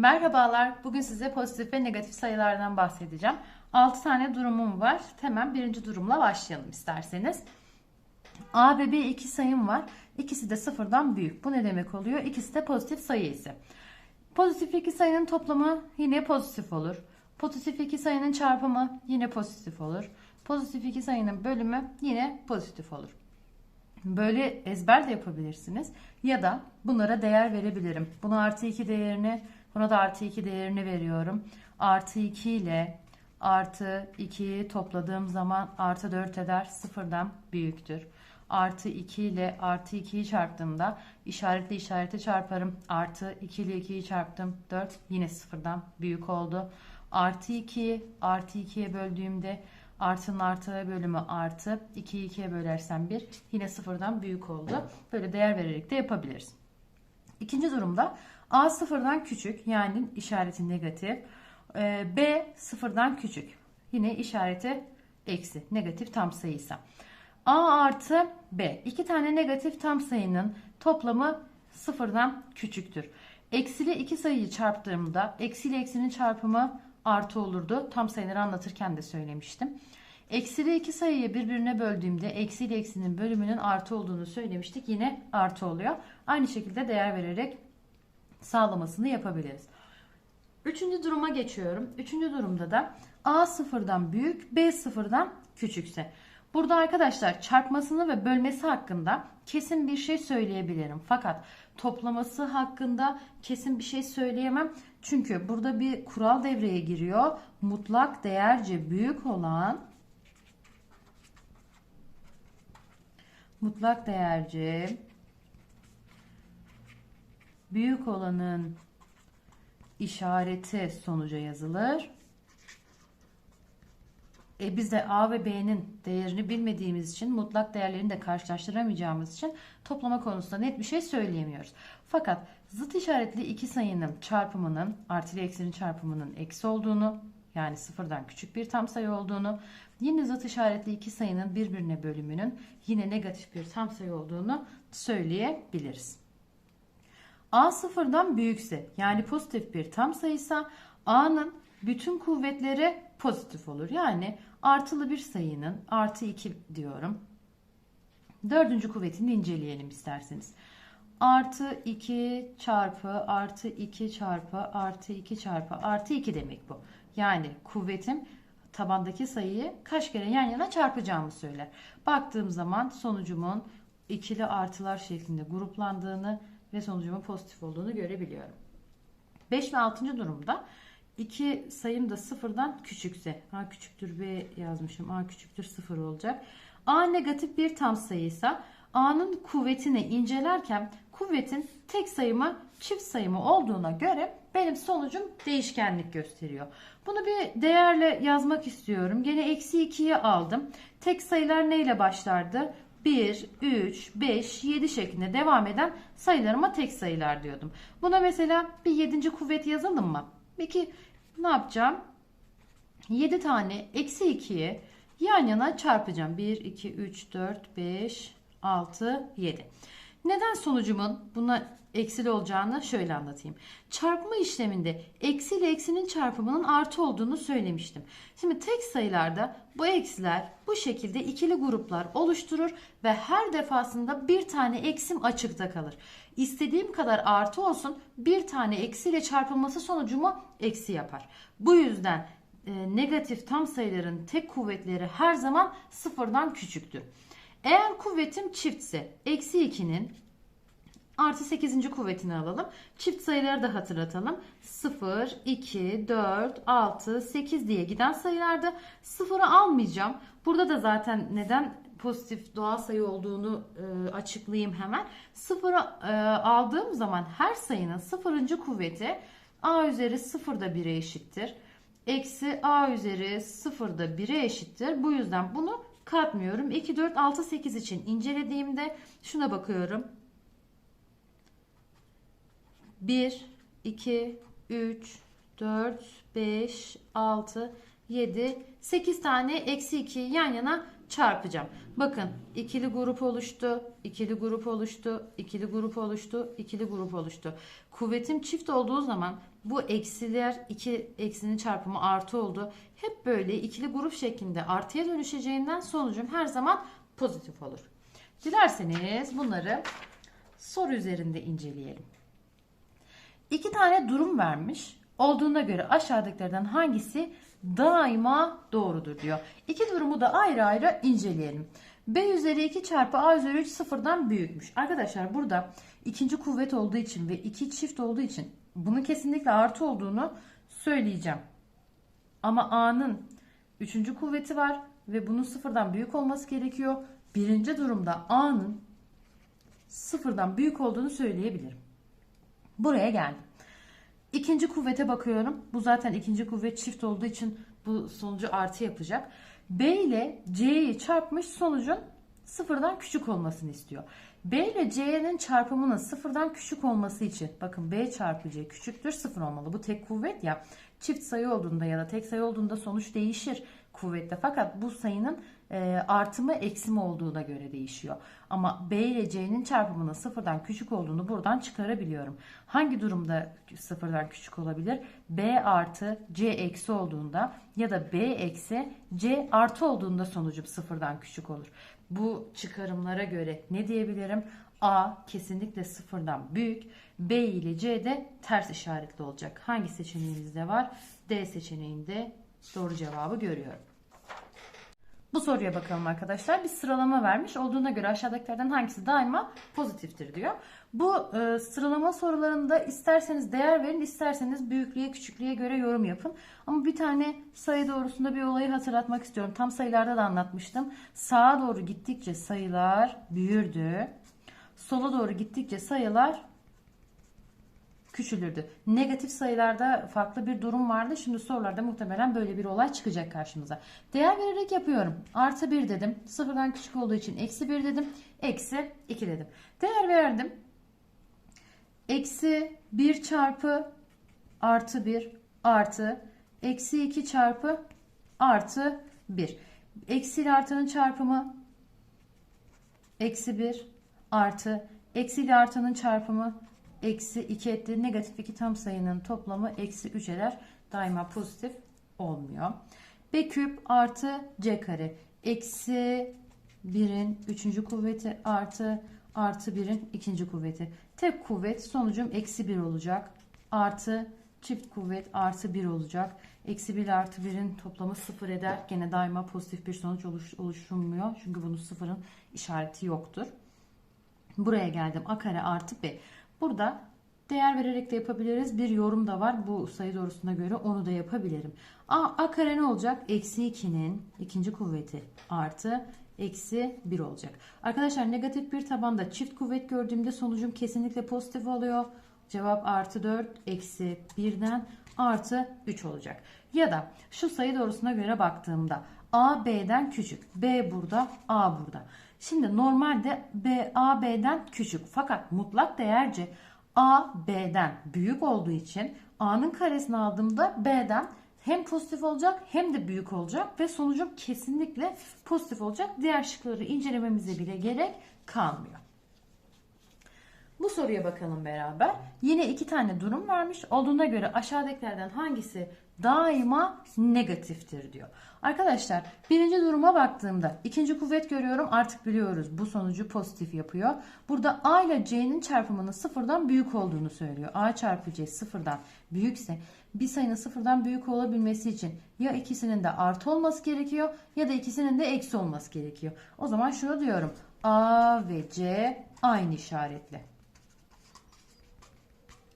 Merhabalar. Bugün size pozitif ve negatif sayılardan bahsedeceğim. 6 tane durumum var. Hemen birinci durumla başlayalım isterseniz. A ve B iki sayım var. İkisi de sıfırdan büyük. Bu ne demek oluyor? İkisi de pozitif sayı ise. Pozitif iki sayının toplamı yine pozitif olur. Pozitif iki sayının çarpımı yine pozitif olur. Pozitif iki sayının bölümü yine pozitif olur. Böyle ezber de yapabilirsiniz. Ya da bunlara değer verebilirim. Buna artı 2 değerini, buna da artı 2 değerini veriyorum. Artı 2 ile artı 2'yi topladığım zaman artı 4 eder. Sıfırdan büyüktür. Artı 2 ile artı 2'yi çarptığımda işaretli işareti çarparım. Artı 2 ile 2'yi çarptım. 4 yine sıfırdan büyük oldu. Artı 2'yi artı 2'ye böldüğümde Artının artı bölümü artı. 2'yi 2'ye bölersem 1. Yine sıfırdan büyük oldu. Böyle değer vererek de yapabiliriz. İkinci durumda A sıfırdan küçük yani işareti negatif. Ee, B sıfırdan küçük. Yine işareti eksi. Negatif tam sayıysa. A artı B. iki tane negatif tam sayının toplamı sıfırdan küçüktür. Eksiyle iki sayıyı çarptığımda eksiyle eksinin çarpımı artı olurdu. Tam sayıları anlatırken de söylemiştim. Eksi iki sayıyı birbirine böldüğümde eksi ile eksinin bölümünün artı olduğunu söylemiştik. Yine artı oluyor. Aynı şekilde değer vererek sağlamasını yapabiliriz. Üçüncü duruma geçiyorum. Üçüncü durumda da A sıfırdan büyük, B sıfırdan küçükse. Burada arkadaşlar çarpmasını ve bölmesi hakkında kesin bir şey söyleyebilirim. Fakat toplaması hakkında kesin bir şey söyleyemem. Çünkü burada bir kural devreye giriyor. Mutlak değerce büyük olan mutlak değerce büyük olanın işareti sonuca yazılır. E biz de A ve B'nin değerini bilmediğimiz için mutlak değerlerini de karşılaştıramayacağımız için toplama konusunda net bir şey söyleyemiyoruz. Fakat zıt işaretli iki sayının çarpımının artı eksinin çarpımının eksi olduğunu yani sıfırdan küçük bir tam sayı olduğunu yine zıt işaretli iki sayının birbirine bölümünün yine negatif bir tam sayı olduğunu söyleyebiliriz. A sıfırdan büyükse yani pozitif bir tam sayıysa A'nın bütün kuvvetleri pozitif olur. Yani artılı bir sayının artı 2 diyorum. Dördüncü kuvvetini inceleyelim isterseniz. Artı 2 çarpı artı 2 çarpı artı 2 çarpı artı 2 demek bu. Yani kuvvetim tabandaki sayıyı kaç kere yan yana çarpacağımı söyler. Baktığım zaman sonucumun ikili artılar şeklinde gruplandığını ve sonucumun pozitif olduğunu görebiliyorum. 5 ve 6. durumda iki sayım da sıfırdan küçükse A küçüktür B yazmışım A küçüktür sıfır olacak. A negatif bir tam sayıysa A'nın kuvvetini incelerken kuvvetin tek sayımı çift sayımı olduğuna göre benim sonucum değişkenlik gösteriyor. Bunu bir değerle yazmak istiyorum. Gene eksi 2'yi aldım. Tek sayılar neyle başlardı? 1, 3, 5, 7 şeklinde devam eden sayılarıma tek sayılar diyordum. Buna mesela bir 7. kuvvet yazalım mı? Peki ne yapacağım? 7 tane eksi 2'yi yan yana çarpacağım. 1, 2, 3, 4, 5, 6, 7. Neden sonucumun buna eksili olacağını şöyle anlatayım. Çarpma işleminde eksi ile eksinin çarpımının artı olduğunu söylemiştim. Şimdi tek sayılarda bu eksiler bu şekilde ikili gruplar oluşturur ve her defasında bir tane eksim açıkta kalır. İstediğim kadar artı olsun bir tane eksiyle çarpılması sonucumu eksi yapar. Bu yüzden e, negatif tam sayıların tek kuvvetleri her zaman sıfırdan küçüktür. Eğer kuvvetim çiftse eksi 2'nin artı 8. kuvvetini alalım. Çift sayıları da hatırlatalım. 0, 2, 4, 6, 8 diye giden sayılarda sıfırı almayacağım. Burada da zaten neden pozitif doğal sayı olduğunu e, açıklayayım hemen. Sıfırı e, aldığım zaman her sayının sıfırıncı kuvveti a üzeri 0 da 1'e eşittir. Eksi a üzeri 0 da 1'e eşittir. Bu yüzden bunu katmıyorum. 2, 4, 6, 8 için incelediğimde şuna bakıyorum. 1, 2, 3, 4, 5, 6, 7, 8 tane eksi 2 yan yana çarpacağım. Bakın ikili grup oluştu, ikili grup oluştu, ikili grup oluştu, ikili grup oluştu. Kuvvetim çift olduğu zaman bu eksiler iki eksinin çarpımı artı oldu. Hep böyle ikili grup şeklinde artıya dönüşeceğinden sonucum her zaman pozitif olur. Dilerseniz bunları soru üzerinde inceleyelim. İki tane durum vermiş. Olduğuna göre aşağıdakilerden hangisi daima doğrudur diyor. İki durumu da ayrı ayrı inceleyelim. B üzeri 2 çarpı A üzeri 3 sıfırdan büyükmüş. Arkadaşlar burada ikinci kuvvet olduğu için ve iki çift olduğu için bunun kesinlikle artı olduğunu söyleyeceğim. Ama A'nın üçüncü kuvveti var ve bunun sıfırdan büyük olması gerekiyor. Birinci durumda A'nın sıfırdan büyük olduğunu söyleyebilirim. Buraya geldim. İkinci kuvvete bakıyorum. Bu zaten ikinci kuvvet çift olduğu için bu sonucu artı yapacak. B ile C'yi çarpmış sonucun sıfırdan küçük olmasını istiyor. B ile C'nin çarpımının sıfırdan küçük olması için bakın B çarpı C küçüktür sıfır olmalı. Bu tek kuvvet ya çift sayı olduğunda ya da tek sayı olduğunda sonuç değişir kuvvette. Fakat bu sayının e, artı mı eksi mi olduğuna göre değişiyor. Ama B ile C'nin çarpımının sıfırdan küçük olduğunu buradan çıkarabiliyorum. Hangi durumda sıfırdan küçük olabilir? B artı C eksi olduğunda ya da B eksi C artı olduğunda sonucum sıfırdan küçük olur. Bu çıkarımlara göre ne diyebilirim? A kesinlikle sıfırdan büyük. B ile C de ters işaretli olacak. Hangi seçeneğimizde var? D seçeneğinde doğru cevabı görüyorum. Bu soruya bakalım arkadaşlar. Bir sıralama vermiş. Olduğuna göre aşağıdakilerden hangisi daima pozitiftir diyor. Bu e, sıralama sorularında isterseniz değer verin, isterseniz büyüklüğe, küçüklüğe göre yorum yapın. Ama bir tane sayı doğrusunda bir olayı hatırlatmak istiyorum. Tam sayılarda da anlatmıştım. Sağa doğru gittikçe sayılar büyürdü. Sola doğru gittikçe sayılar küçülürdü. Negatif sayılarda farklı bir durum vardı. Şimdi sorularda muhtemelen böyle bir olay çıkacak karşımıza. Değer vererek yapıyorum. Artı 1 dedim. Sıfırdan küçük olduğu için eksi 1 dedim. Eksi 2 dedim. Değer verdim. Eksi 1 çarpı artı 1 artı eksi 2 çarpı artı 1. Eksi ile artının çarpımı eksi 1 artı eksi ile artanın çarpımı eksi 2 etti. Negatif 2 tam sayının toplamı eksi 3 eder. Daima pozitif olmuyor. B küp artı C kare. Eksi 1'in 3. kuvveti artı artı 1'in 2. kuvveti. Tek kuvvet sonucum eksi 1 olacak. Artı çift kuvvet artı 1 olacak. Eksi 1 artı 1'in toplamı 0 eder. Gene daima pozitif bir sonuç oluş, oluşturmuyor. Çünkü bunun sıfırın işareti yoktur. Buraya geldim. A kare artı B. Burada değer vererek de yapabiliriz. Bir yorum da var. Bu sayı doğrusuna göre onu da yapabilirim. A, A kare ne olacak? Eksi 2'nin ikinci kuvveti artı eksi 1 olacak. Arkadaşlar negatif bir tabanda çift kuvvet gördüğümde sonucum kesinlikle pozitif oluyor. Cevap artı 4 eksi 1'den artı 3 olacak. Ya da şu sayı doğrusuna göre baktığımda A B'den küçük. B burada, A burada. Şimdi normalde B A B'den küçük fakat mutlak değerce A B'den büyük olduğu için A'nın karesini aldığımda B'den hem pozitif olacak hem de büyük olacak ve sonucum kesinlikle pozitif olacak. Diğer şıkları incelememize bile gerek kalmıyor. Soruya bakalım beraber. Yine iki tane durum vermiş. Olduğuna göre aşağıdakilerden hangisi daima negatiftir diyor. Arkadaşlar birinci duruma baktığımda ikinci kuvvet görüyorum artık biliyoruz bu sonucu pozitif yapıyor. Burada A ile C'nin çarpımının sıfırdan büyük olduğunu söylüyor. A çarpı C sıfırdan büyükse bir sayının sıfırdan büyük olabilmesi için ya ikisinin de artı olması gerekiyor ya da ikisinin de eksi olması gerekiyor. O zaman şunu diyorum A ve C aynı işaretli.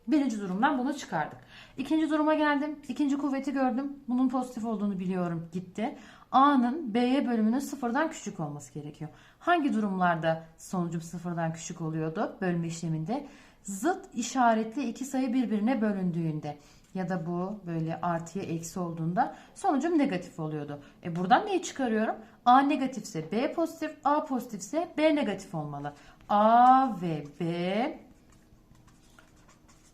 Birinci durumdan bunu çıkardık. İkinci duruma geldim. İkinci kuvveti gördüm. Bunun pozitif olduğunu biliyorum. Gitti. A'nın B'ye bölümünün sıfırdan küçük olması gerekiyor. Hangi durumlarda sonucum sıfırdan küçük oluyordu bölme işleminde? Zıt işaretli iki sayı birbirine bölündüğünde ya da bu böyle artıya eksi olduğunda sonucum negatif oluyordu. E buradan neyi çıkarıyorum? A negatifse B pozitif, A pozitifse B negatif olmalı. A ve B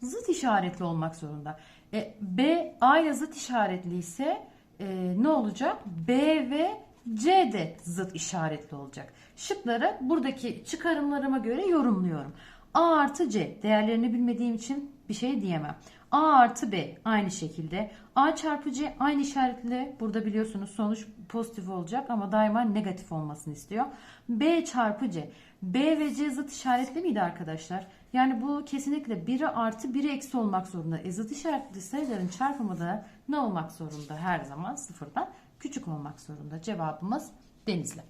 zıt işaretli olmak zorunda. E, B A ile zıt işaretli ise e, ne olacak? B ve C de zıt işaretli olacak. Şıkları buradaki çıkarımlarıma göre yorumluyorum. A artı C değerlerini bilmediğim için bir şey diyemem. A artı B aynı şekilde. A çarpı C aynı işaretli. Burada biliyorsunuz sonuç pozitif olacak ama daima negatif olmasını istiyor. B çarpı C. B ve C zıt işaretli miydi arkadaşlar? Yani bu kesinlikle biri artı biri eksi olmak zorunda. E zıt işaretli sayıların çarpımı da ne olmak zorunda? Her zaman sıfırdan küçük olmak zorunda. Cevabımız Denizli.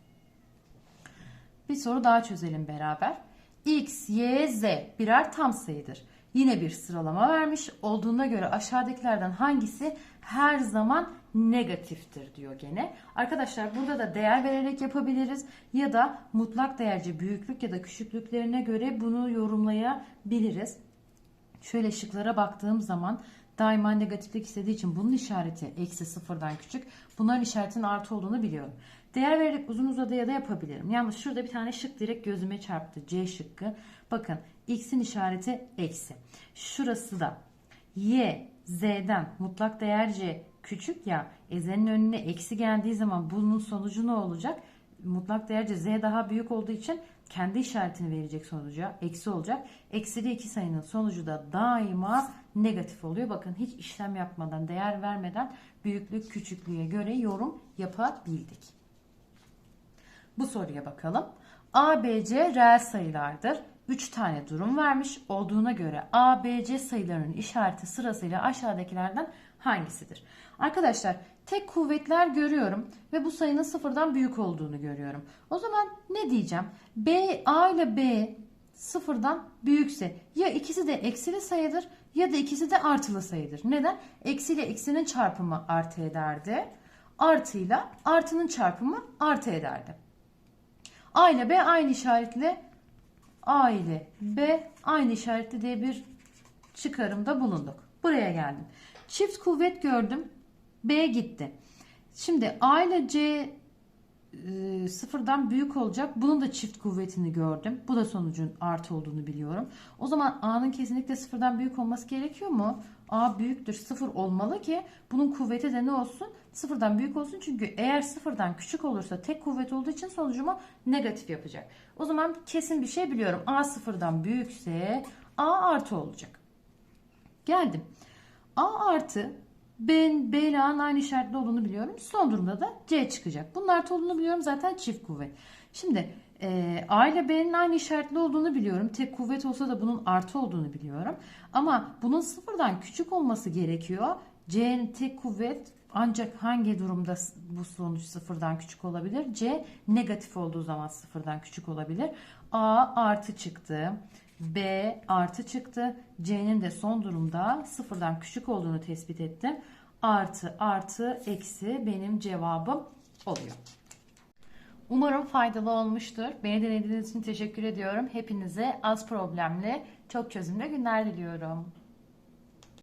Bir soru daha çözelim beraber. X, Y, Z birer tam sayıdır. Yine bir sıralama vermiş. Olduğuna göre aşağıdakilerden hangisi her zaman negatiftir diyor gene. Arkadaşlar burada da değer vererek yapabiliriz ya da mutlak değerce büyüklük ya da küçüklüklerine göre bunu yorumlayabiliriz. Şöyle şıklara baktığım zaman daima negatiflik istediği için bunun işareti eksi sıfırdan küçük. Bunların işaretinin artı olduğunu biliyorum. Değer vererek uzun uzadıya da yapabilirim. Yalnız şurada bir tane şık direkt gözüme çarptı. C şıkkı. Bakın x'in işareti eksi. Şurası da y z'den mutlak değerce küçük ya ezenin önüne eksi geldiği zaman bunun sonucu ne olacak? Mutlak değerce z daha büyük olduğu için kendi işaretini verecek sonuca eksi olacak. Eksili iki sayının sonucu da daima negatif oluyor. Bakın hiç işlem yapmadan değer vermeden büyüklük küçüklüğe göre yorum yapabildik. Bu soruya bakalım. A, B, C reel sayılardır. 3 tane durum vermiş. Olduğuna göre A, B, C sayılarının işareti sırasıyla aşağıdakilerden hangisidir? Arkadaşlar tek kuvvetler görüyorum ve bu sayının sıfırdan büyük olduğunu görüyorum. O zaman ne diyeceğim? B, A ile B sıfırdan büyükse ya ikisi de eksili sayıdır ya da ikisi de artılı sayıdır. Neden? Eksi ile eksinin çarpımı artı ederdi. Artıyla artının çarpımı artı ederdi. A ile B aynı işaretli A ile B aynı işaretli diye bir çıkarımda bulunduk. Buraya geldim. Çift kuvvet gördüm. B gitti. Şimdi A ile C e, sıfırdan büyük olacak. Bunun da çift kuvvetini gördüm. Bu da sonucun artı olduğunu biliyorum. O zaman A'nın kesinlikle sıfırdan büyük olması gerekiyor mu? A büyüktür sıfır olmalı ki bunun kuvveti de ne olsun? Sıfırdan büyük olsun. Çünkü eğer sıfırdan küçük olursa tek kuvvet olduğu için sonucumu negatif yapacak. O zaman kesin bir şey biliyorum. A sıfırdan büyükse A artı olacak. Geldim. A artı ben B ile A'nın aynı işaretli olduğunu biliyorum. Son durumda da C çıkacak. Bunun artı olduğunu biliyorum zaten çift kuvvet. Şimdi e, A ile B'nin aynı işaretli olduğunu biliyorum. Tek kuvvet olsa da bunun artı olduğunu biliyorum. Ama bunun sıfırdan küçük olması gerekiyor. C'nin tek kuvvet ancak hangi durumda bu sonuç sıfırdan küçük olabilir? C negatif olduğu zaman sıfırdan küçük olabilir. A artı çıktı. B artı çıktı. C'nin de son durumda sıfırdan küçük olduğunu tespit ettim. Artı artı eksi benim cevabım oluyor. Umarım faydalı olmuştur. Beni dinlediğiniz için teşekkür ediyorum. Hepinize az problemli, çok çözümlü günler diliyorum.